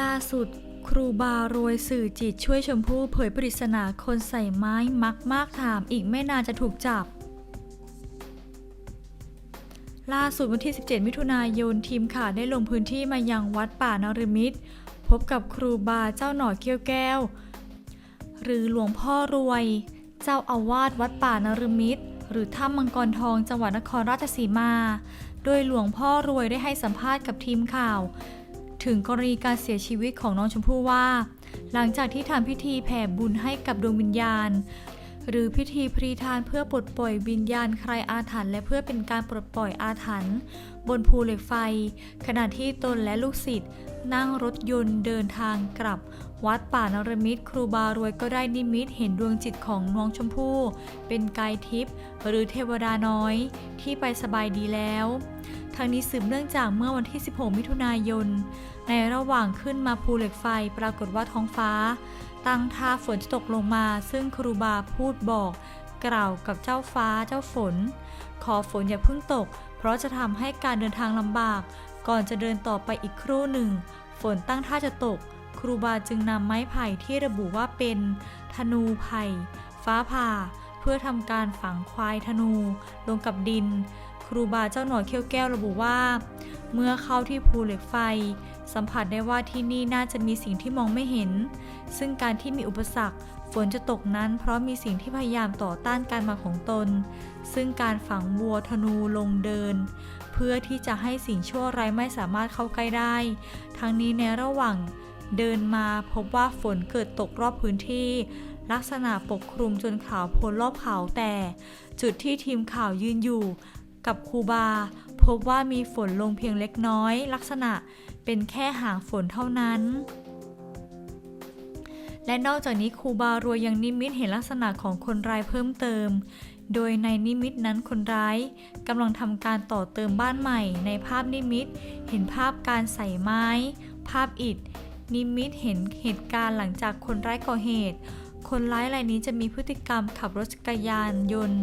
ล่าสุด ครูบารวยสื่อจิตช่วยชมพู่เผยปริศนาคนใส่ไม้มักมากถามอีกไม่นานจะถูกจับ ล่าสุดวันที่ 17 มิถุนายนทีมข่าวได้ลงพื้นที่มายังวัดป่านรมิตร พบกับครูบาเจ้าหน่อเกี้ยวแก้ว หรือหลวงพ่อรวย เจ้าอาวาสวัดป่านรมิตร หรือถ้ำมังกรทองจังหวัดนครราชสีมา โดยหลวงพ่อรวยได้ให้สัมภาษณ์กับทีมข่าว ถึงกรณีการเสียชีวิตของน้องชมพู่ว่า หลังจากที่ทำพิธีแผ่บุญให้กับดวงวิญญาณ หรือพิธีพรีทานเพื่อปลดปล่อยวิญญาณใครอาถรรพ์และเพื่อเป็นการปลดปล่อยอาถรรพ์บนภูเหล็กไฟ ขณะที่ตนและลูกศิษย์นั่งรถยนต์เดินทางกลับ วัดป่านรมิตรครูบารวยก็ได้นิมิตเห็นดวงจิตของน้องชมพู่ เป็นกายทิพย์หรือเทวดาน้อย ที่ไปสบายดีแล้วทางนี้สืบเนื่องจากเมื่อวันที่ 16 มิถุนายน ในระหว่างขึ้นมาภูเหล็กไฟปรากฏว่าท้องฟ้า ตั้งท่าฝนจะตกลงมา ซึ่งครูบาพูดบอก กล่าวกับเจ้าฟ้าเจ้าฝน ขอฝนอย่าเพิ่งตก เพราะจะทำให้การเดินทางลำบาก ก่อนจะเดินต่อไปอีกครู่หนึ่ง ฝนตั้งท่าจะตก ครูบาจึงนำไม้ไผ่ที่ระบุว่าเป็นธนูไผ่ ฟ้าผ่า เพื่อทำการฝังควายธนู ลงกับดิน ครูบาเจ้าหน่อยเขี้ยวแก้วระบุว่า เมื่อเข้าที่ภูเหล็กไฟ สัมผัสได้ว่าที่นี่น่าจะมีสิ่งที่มองไม่เห็น ซึ่งการที่มีอุปสรรคฝนจะตกนั้นเพราะมีสิ่งที่พยายามต่อต้านการมาของตน ซึ่งการฝังวัวธนูลงเดิน เพื่อที่จะให้สิ่งชั่วร้ายไม่สามารถเข้าใกล้ได้ ทั้งนี้ในระหว่าง เดินมาพบว่าฝนเกิดตกรอบพื้นที่ ลักษณะปกคลุมจนขาวโพลนรอบเขาแต่ จุดที่ทีมข่าวยืนอยู่ กับคูบา พบว่ามีฝนลงเพียงเล็กน้อย ลักษณะเป็นแค่หางฝนเท่านั้น และนอกจากนี้คูบารวยยังนิมิตเห็นลักษณะของคนร้ายเพิ่มเติมโดยในนิมิตนั้นคนร้ายกำลังทำการต่อเติมบ้านใหม่ ในภาพนิมิต เห็นภาพการใส่ไม้ ภาพอิฐ นิมิตเห็นเหตุการณ์หลังจากคนร้ายก่อเหตุ คนร้ายรายนี้จะมีพฤติกรรมขับรถจักรยานยนต์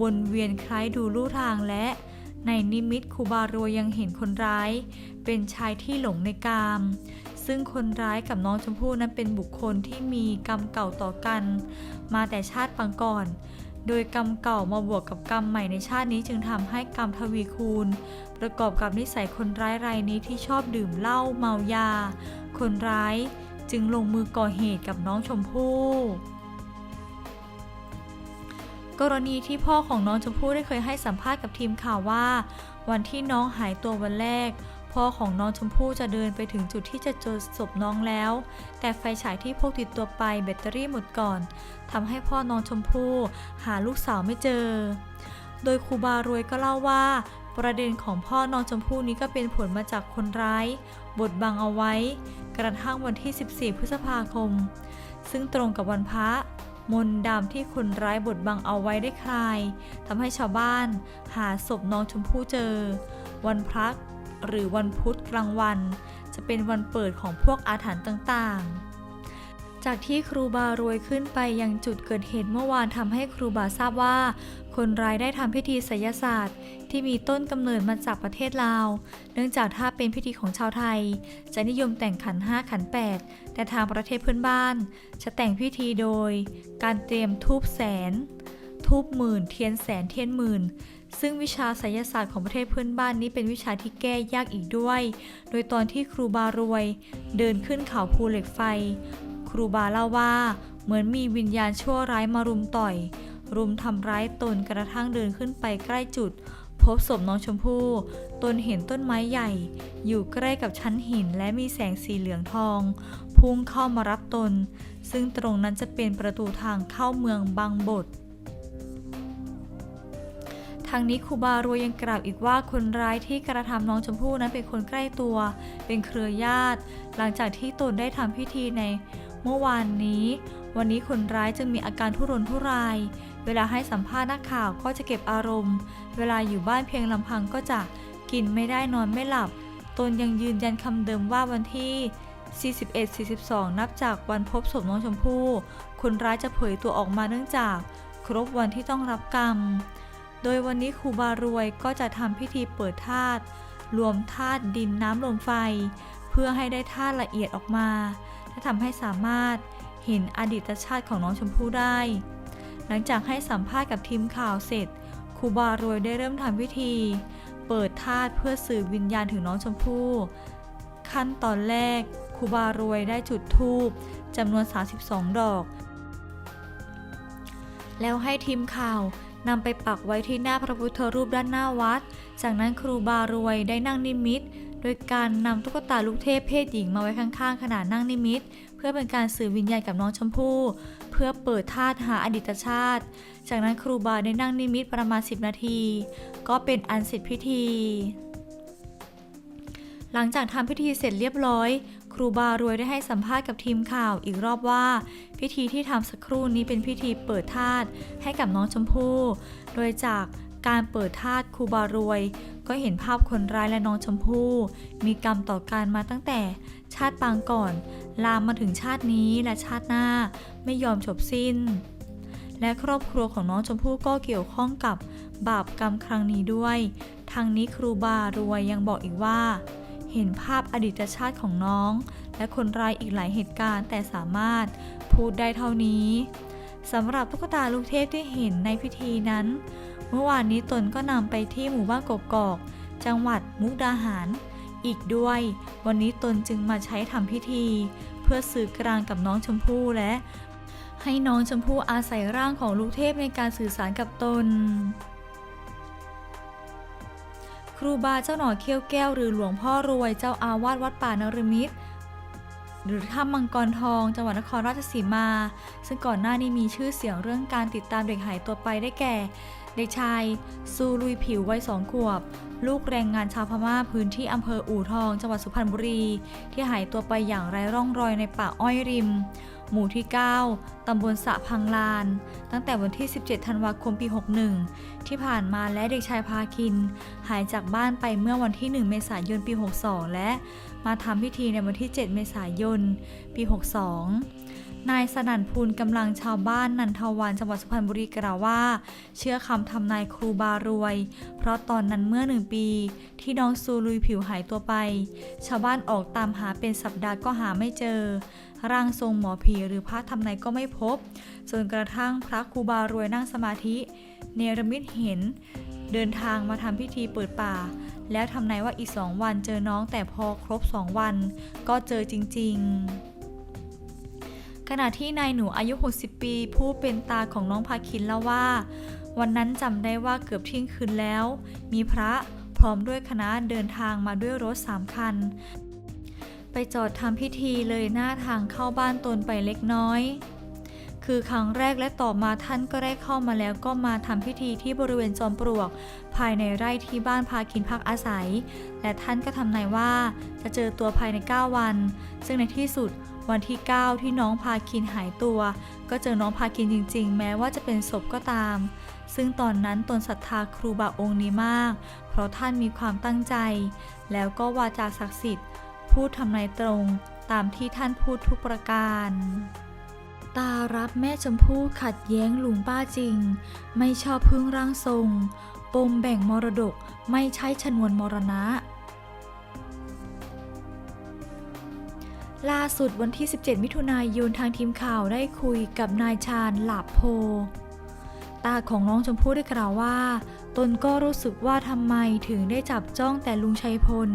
วนเวียนคล้ายดูลู่ทางและ ในนิมิตคูบารวยยังเห็นคนร้าย เป็นชายที่หลงในกาม ซึ่งคนร้ายกับน้องชมพู่นั้นเป็นบุคคลที่มีกรรมเก่าต่อกัน มาแต่ชาติปางก่อน โดยกรรมเก่ามาบวกกับกรรมใหม่ในชาตินี้จึงทำให้กรรมทวีคูณ ประกอบกับนิสัยคนร้ายรายนี้ที่ชอบดื่มเหล้าเมายา คนร้ายจึงลงมือก่อเหตุกับน้องชมพู่ กรณีที่พ่อของน้องชมพู่ได้เคยให้สัมภาษณ์กับทีมข่าวว่า วันที่น้องหายตัววันแรก พ่อของน้องชมพู่จะเดินไปถึงจุดที่จะเจอศพน้องแล้ว แต่ไฟฉายที่พกติดตัวไปแบตเตอรี่หมดก่อนทำให้พ่อน้องชมพู่หาลูกสาวไม่เจอ โดยครูบารวยก็เล่าว่า ประเด็นของพ่อน้องชมพู่นี้ก็เป็นผลมาจากคนร้าย บดบังเอาไว้ กระทั่งวันที่ 14 พฤษภาคม ซึ่งตรงกับวันพระมนต์ดำที่คนร้ายบดบังเอาไว้ได้คลายทำให้ชาวบ้าน หาศพน้องชมพู่เจอ วันพระ หรือวันพุธกลางวัน จะเป็นวันเปิดของพวกอาถรรพ์ต่างๆ จากที่ครูบารวยขึ้นไปยังจุดเกิดเหตุเมื่อวานทำให้ครูบาทราบว่า คนร้ายได้ทำพิธีไสยศาสตร์ ที่มีต้นกำเนิดมาจากประเทศลาว เนื่องจากถ้าเป็นพิธีของชาวไทย จะนิยมแต่งขันห้าขันแปดแต่ทางประเทศเพื่อนบ้าน จะแต่งพิธีโดย การเตรียมทูบแสนทูบหมื่นเทียนแสนเทียนหมื่น ซึ่งวิชาไสยศาสตร์ของประเทศเพื่อนบ้านนี้เป็นวิชาที่แก้ยากอีกด้วย โดยตอนที่ครูบารวย เดินขึ้นเขาภูเหล็กไฟ ครูบาเล่าว่า เหมือนมีวิญญาณชั่วร้ายมารุมต่อย รุมทำร้ายตนกระทั่งเดินขึ้นไปใกล้จุด พบศพน้องชมพู่ ตนเห็นต้นไม้ใหญ่ อยู่ใกล้กับชั้นหินและมีแสงสีเหลืองทอง พุ่งเข้ามารับตน ซึ่งตรงนั้นจะเป็นประตูทางเข้าเมืองบางบท ทางนี้ครูบารวยยังกล่าวอีกว่าคนร้ายที่กระทำน้องชมพู่นั้นเป็นคนใกล้ตัว เป็นเครือญาติ หลังจากที่ตนได้ทำพิธีในเมื่อวานนี้ วันนี้คนร้ายจึงมีอาการทุรนทุราย เวลาให้สัมภาษณ์นักข่าวก็จะเก็บอารมณ์ เวลาอยู่บ้านเพียงลำพังก็จะกินไม่ได้นอนไม่หลับ ตนยังยืนยันคำเดิมว่าวันที่41-42 นับจากวันพบศพน้องชมพู่ คนร้ายจะเผยตัวออกมาเนื่องจาก ครบวันที่ต้องรับกรรม โดยวันนี้ครูบารวยก็จะทำพิธีเปิดธาตุรวมธาตุดินน้ำลมไฟ เพื่อให้ได้ธาตุละเอียดออกมาและทำให้สามารถเห็นอดีตชาติของน้องชมพู่ได้ หลังจากให้สัมภาษณ์กับทีมข่าวเสร็จครูบารวยได้เริ่มทำพิธี เปิดธาตุเพื่อสื่อวิญญาณถึงน้องชมพู่ขั้นตอนแรกครูบารวยได้จุดธูปจำนวน 32 ดอก แล้วให้ทีมข่าว นำไปปักไว้ที่หน้าพระพุทธรูปด้านหน้าวัด จากนั้นครูบารวยได้นั่งนิมิต โดยการนำตุ๊กตาลูกเทพเพศหญิงมาไว้ข้างๆขณะนั่งนิมิต เพื่อเป็นการสื่อวิญญาณกับน้องชมพู่ เพื่อเปิดธาตุหาอดีตชาติ จากนั้นครูบาได้นั่งนิมิตประมาณ 10 นาที ก็เป็นอันเสร็จพิธี หลังจากทำพิธีเสร็จเรียบร้อย ครูบารวยได้ให้สัมภาษณ์กับทีมข่าวอีกรอบว่า พิธีที่ทำสักครู่นี้เป็นพิธีเปิดธาตุให้กับน้องชมพู่ โดยจากการเปิดธาตุครูบารวย ก็เห็นภาพคนร้ายและน้องชมพู่ มีกรรมต่อการมาตั้งแต่ชาติปางก่อน ลามมาถึงชาตินี้และชาติหน้าไม่ยอมจบสิ้น และครอบครัวของน้องชมพู่ก็เกี่ยวข้องกับบาปกรรมครั้งนี้ด้วย ทางนี้ครูบารวยยังบอกอีกว่า เห็นภาพอดีตชาติของน้อง และคนร้ายอีกหลายเหตุการณ์ แต่สามารถพูดได้เท่านี้สำหรับตุ๊กตาลูกเทพที่เห็นในพิธีนั้น เมื่อวานนี้ตนก็นำไปที่หมู่บ้านกกอก จังหวัดมุกดาหาร อีกด้วย วันนี้ตนจึงมาใช้ทำพิธี เพื่อสื่อกลางกับน้องชมพู่และ ให้น้องชมพู่อาศัยร่างของลูกเทพในการสื่อสารกับตน ครูบาเจ้าหน่อเขี้ยวแก้วหรือหลวงพ่อรวยเจ้าอาวาสวัดป่านรมิตรหรือถ้ำมังกรทองจังหวัดนครราชสีมา ซึ่งก่อนหน้านี้มีชื่อเสียงเรื่องการติดตามเด็กหายตัวไปได้แก่ เด็กชาย ซูลุยผิววัยสองขวบ ลูกแรงงานชาวพม่าพื้นที่อำเภออู่ทอง จังหวัดสุพรรณบุรี ที่หายตัวไปอย่างไร้ร่องรอยในป่าอ้อยริม หมู่ที่ 9 ตำบลสะพังลาน ตั้งแต่วันที่ 17 ธันวาคมปี 61 ที่ผ่านมาและเด็กชายพาคิน หายจากบ้านไปเมื่อวันที่ 1 เมษายนปี 62 และมาทำพิธีในวันที่ 7 เมษายนปี 62 นายสนั่นพูลกำลังชาวบ้านนันทวันจังหวัดสุพรรณบุรีกล่าวว่า เชื่อคำทำนายครูบารวย เพราะตอนนั้นเมื่อหนึ่งปี ที่น้องซูลุยผิวหายตัวไป ชาวบ้านออกตามหาเป็นสัปดาห์ก็หาไม่เจอ ร่างทรงหมอผีหรือพระทำนายก็ไม่พบจนกระทั่งพระครูบารวยนั่งสมาธิ เนรมิตเห็น เดินทางมาทำพิธีเปิดป่า แล้วทำนายว่าอีกสองวันเจอน้องแต่พอครบสองวัน ก็เจอจริง ๆ ขณะที่นายหนูอายุ 60 ปี ผู้เป็นตาของน้องพาคินเล่าว่า วันนั้นจำได้ว่าเกือบเที่ยงคืนแล้ว มีพระพร้อมด้วยคณะเดินทางมาด้วยรถสามคัน ไปจอดทำพิธีเลยหน้าทางเข้าบ้านตนไปเล็กน้อย คือครั้งแรกและต่อมาท่านก็ได้เข้ามาแล้วก็มาทำพิธีที่บริเวณจอมปลวก ภายในไร่ที่บ้านพาคินพักอาศัย และท่านก็ทำนายว่าจะเจอตัวภายใน 9 วัน ซึ่งในที่สุด วันที่ 9 ที่น้องพาคินหายตัว ก็เจอน้องพาคินจริง ๆ แม้ว่าจะเป็นศพก็ตาม ซึ่งตอนนั้นตนศรัทธาครูบาองค์นี้มาก เพราะท่านมีความตั้งใจ แล้วก็วาจาศักดิ์สิทธิ์ พูดทำนายตรงตามที่ท่านพูดทุกประการ ตารับแม่ชมพู่ขัดแย้งลุงป้าจริง ไม่ชอบพึ่งร่างทรง ปมแบ่งมรดกไม่ใช่ชนวนมรณะ ล่าสุดวันที่ 17 มิถุนายนทางทีมข่าวได้คุยกับนายชาญหลาบโพ ตาของน้องชมพู่ได้กล่าวว่า ตนก็รู้สึกว่าทำไมถึงได้จับจ้องแต่ลุงชัยพล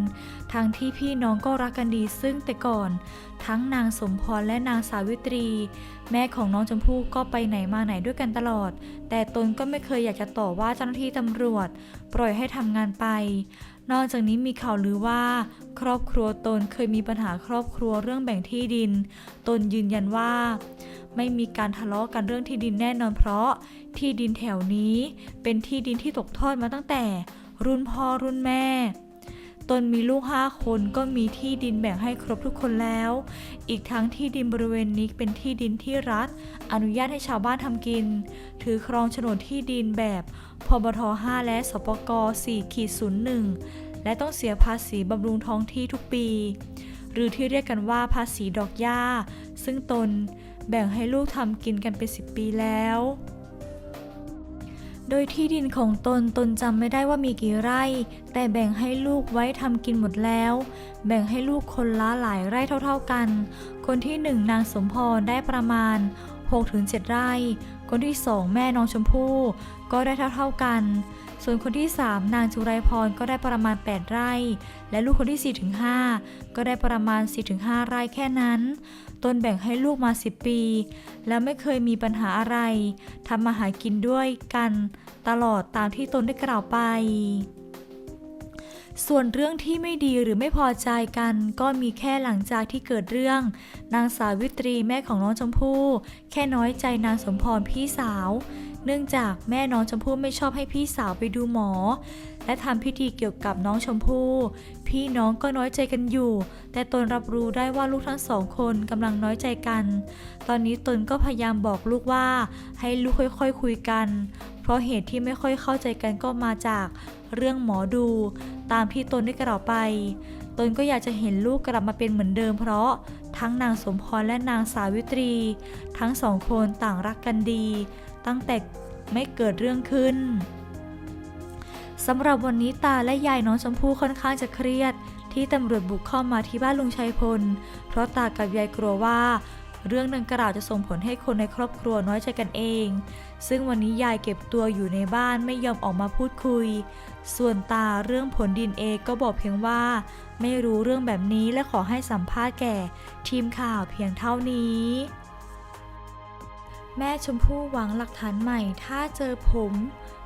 ทั้งที่พี่น้องก็รักกันดีซึ่งแต่ก่อน ทั้งนางสมพรและนางสาวิตรี แม่ของน้องชมพู่ก็ไปไหนมาไหนด้วยกันตลอด แต่ตนก็ไม่เคยอยากจะต่อว่าเจ้าหน้าที่ตำรวจ ปล่อยให้ทำงานไป นอกจากนี้มีข่าวลือว่า ครอบครัวตนเคยมีปัญหาครอบครัวเรื่องแบ่งที่ดิน ตนยืนยันว่า ไม่มีการทะเลาะกันเรื่องที่ดินแน่นอนเพราะ ที่ดินแถวนี้เป็นที่ดินที่ตกทอดมาตั้งแต่ รุ่นพ่อรุ่นแม่ ตนมีลูกห้าคนก็มีที่ดินแบ่งให้ครบทุกคนแล้ว อีกทั้งที่ดินบริเวณนี้เป็นที่ดินที่รัฐ อนุญาตให้ชาวบ้านทำกิน ถือครองโฉนดที่ดินแบบพบท5และสปก4ขีด01 และต้องเสียภาษีบำรุงท้องที่ทุกปี หรือที่เรียกกันว่าภาษีดอกหญ้า ซึ่งตนแบ่งให้ลูกทำกินกันเป็น 10 ปีแล้ว โดยที่ดินของตนตนจำไม่ได้ว่ามีกี่ไร่ แต่แบ่งให้ลูกไว้ทำกินหมดแล้ว แบ่งให้ลูกคนละหลายไร่เท่าๆกัน คนที่หนึ่งนางสมพรได้ประมาณ 6-7 ไร่ คนที่สองแม่น้องชมพู่ก็ได้เท่าๆกัน ส่วนคนที่ 3 นางจุไรพรก็ได้ประมาณ 8 ไร่ และลูกคนที่ 4-5ก็ได้ประมาณ 4-5 ไร่แค่นั้น ตนแบ่งให้ลูกมา 10 ปี แล้วไม่เคยมีปัญหาอะไรทำมาหากินด้วยกัน ตลอดตามที่ตนได้กล่าวไปส่วนเรื่องที่ไม่ดีหรือไม่พอใจกัน ก็มีแค่หลังจากที่เกิดเรื่อง นางสาวิตรีแม่ของน้องชมพู่ แค่น้อยใจนางสมพรพี่สาว เนื่องจากแม่น้องชมพู่ไม่ชอบให้พี่สาวไปดูหมอ และทำพิธีเกี่ยวกับน้องชมพู่ พี่น้องก็น้อยใจกันอยู่ แต่ตนรับรู้ได้ว่าลูกทั้งสองคนกำลังน้อยใจกัน ตอนนี้ตนก็พยายามบอกลูกว่า ให้ลูกค่อยๆคุยกัน เพราะเหตุที่ไม่ค่อยเข้าใจกันก็มาจากเรื่องหมอดู ตามที่ตนได้กล่าวไป ตนก็อยากจะเห็นลูกกลับมาเป็นเหมือนเดิม เพราะทั้งนางสมพรและนางสาวิตรี ทั้งสองคนต่างรักกันดี ตั้งแต่ไม่เกิดเรื่องขึ้นสำหรับวันนี้ตาและยายน้องชมพู่ค่อนข้างจะเครียด ที่ตำรวจบุกเข้ามาที่บ้านลุงชัยพล เพราะตากับยายกลัวว่า เรื่องดังกล่าวจะส่งผลให้คนในครอบครัวน้อยใจกันเอง ซึ่งวันนี้ยายเก็บตัวอยู่ในบ้านไม่ยอมออกมาพูดคุย ส่วนตาเรื่องผลดินเอก็บอกเพียงว่า ไม่รู้เรื่องแบบนี้และขอให้สัมภาษณ์แก่ ทีมข่าวเพียงเท่านี้ แม่ชมพู่หวังหลักฐานใหม่ ถ้าเจอผม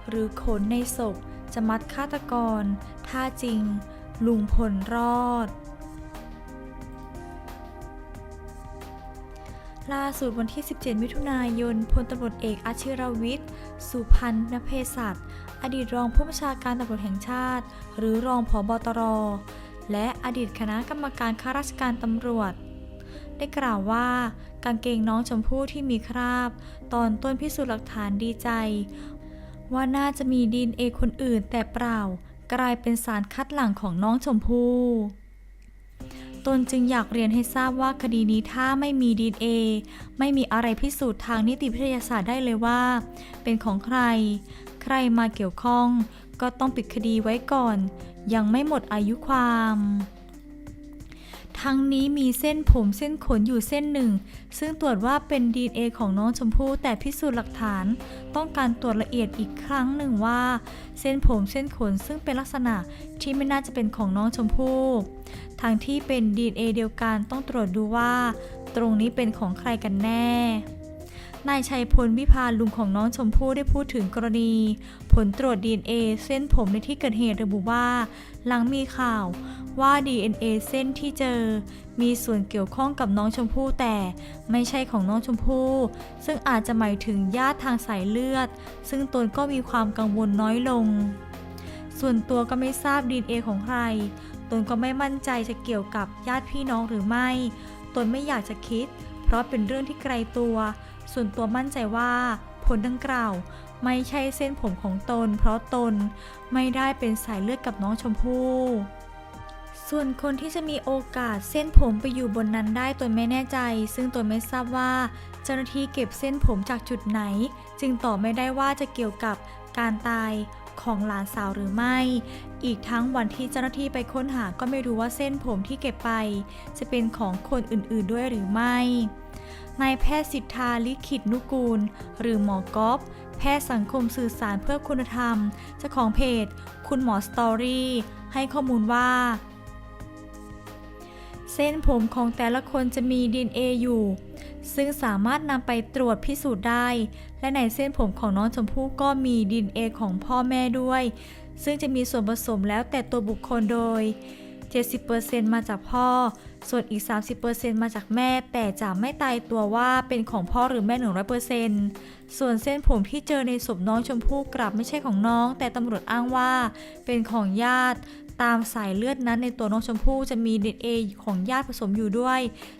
หรือขนในศพจะมัดฆาตกร ถ้าจริง ลุงพลรอด ล่าสุดวันที่ 17 มิถุนายน พลตำรวจเอกอาชิรวิทย์ สุพันธ์นเพศัตอดีตรองผู้บัญชาการตำรวจแห่งชาติ หรือรองผบตร และอดีตคณะกรรมการข้าราชการตำรวจ ได้กล่าวว่า กางเกงน้องชมพู่ที่มีคราบ ตอนต้นพิสูจน์หลักฐานดีใจ ว่าน่าจะมีดีนเอคนอื่นแต่เปล่า กลายเป็นสารคัดหลั่งของน้องชมพู่ตนจึงอยากเรียนให้ทราบว่าคดีนี้ถ้าไม่มีดีเอไม่มีอะไรพิสูจน์ทางนิติวิทยาศาสตร์ได้เลยว่า เป็นของใคร ใครมาเกี่ยวข้อง ก็ต้องปิดคดีไว้ก่อน ยังไม่หมดอายุความ ทั้งนี้มีเส้นผมเส้นขนอยู่เส้นหนึ่ง ซึ่งตรวจว่าเป็น DNA ของน้องชมพู่แต่พิสูจน์หลักฐาน ต้องการตรวจละเอียดอีกครั้งหนึ่งว่า เส้นผมเส้นขนซึ่งเป็นลักษณะที่ไม่น่าจะเป็นของน้องชมพู่ทางที่เป็น DNA เดียวกันต้องตรวจดูว่า ตรงนี้เป็นของใครกันแน่นายชัยพลวิพาลุงของน้องชมพู่ได้พูดถึงกรณี ลตรวจ DNA เส้นผมในที่เกิดเหตุระบุว่า หลังมีข่าวว่า DNA เส้นที่เจอ มีส่วนเกี่ยวข้องกับน้องชมพู่แต่ไม่ใช่ของน้องชมพู่ซึ่งอาจจะหมายถึงญาติทางสายเลือด ซึ่งตนก็มีความกังวลน้อยลง ส่วนตัวก็ไม่ทราบ DNA ของใคร ตนก็ไม่มั่นใจจะเกี่ยวกับญาติพี่น้องหรือไม่ ตนไม่อยากจะคิด เพราะเป็นเรื่องที่ไกลตัว ส่วนตัวมั่นใจว่าผลดังกล่าว ไม่ใช่เส้นผมของตน เพราะตนไม่ได้เป็นสายเลือดกับน้องชมพู่ส่วนคนที่จะมีโอกาสเส้นผมไปอยู่บนนั้นได้ตนไม่แน่ใจ ซึ่งตนไม่ทราบว่า เจ้าหน้าที่เก็บเส้นผมจากจุดไหน จึงตอบไม่ได้ว่าจะเกี่ยวกับการตายของหลานสาวหรือไม่ อีกทั้งวันที่เจ้าหน้าที่ไปค้นหาก็ไม่รู้ว่าเส้นผมที่เก็บไป จะเป็นของคนอื่นๆด้วยหรือไม่นายแพทย์สิทธาลิขิตนุกูล หรือหมอกอฟ แพทย์สังคมสื่อสารเพื่อคุณธรรมเจ้าของเพจ คุณหมอสตอรี่ให้ข้อมูลว่า เส้นผมของแต่ละคนจะมี DNA อยู่ ซึ่งสามารถนำไปตรวจพิสูจน์ได้ และในเส้นผมของน้องชมพู่ก็มี DNA ของพ่อแม่ด้วย ซึ่งจะมีส่วนผสมแล้วแต่ตัวบุคคลโดย 70%มาจากพ่อ ส่วนอีก 30%มาจากแม่ แต่จะไม่ตายตัวว่าเป็นของพ่อหรือแม่ 100%ส่วนเส้นผมที่เจอในศพน้องชมพู่กลับไม่ใช่ของน้อง แต่ตำรวจอ้างว่าเป็นของญาติตามสายเลือดนั้นในตัวน้องชมพู่จะมี DNA ของญาติผสมอยู่ด้วย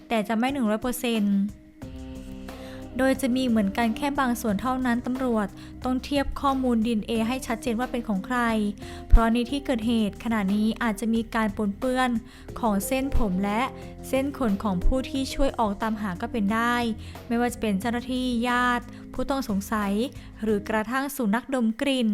แต่จะไม่ 100% โดยจะมีเหมือนกันแค่บางส่วนเท่านั้นตำรวจต้องเทียบข้อมูลดินเอให้ชัดเจนว่าเป็นของใคร เพราะในที่เกิดเหตุขณะนี้อาจจะมีการปนเปื้อนของเส้นผมและเส้นขนของผู้ที่ช่วยออกตามหาก็เป็นได้ ไม่ว่าจะเป็นเจ้าหน้าที่ญาติ ผู้ต้องสงสัย หรือกระทั่งสุนัขดมกลิ่น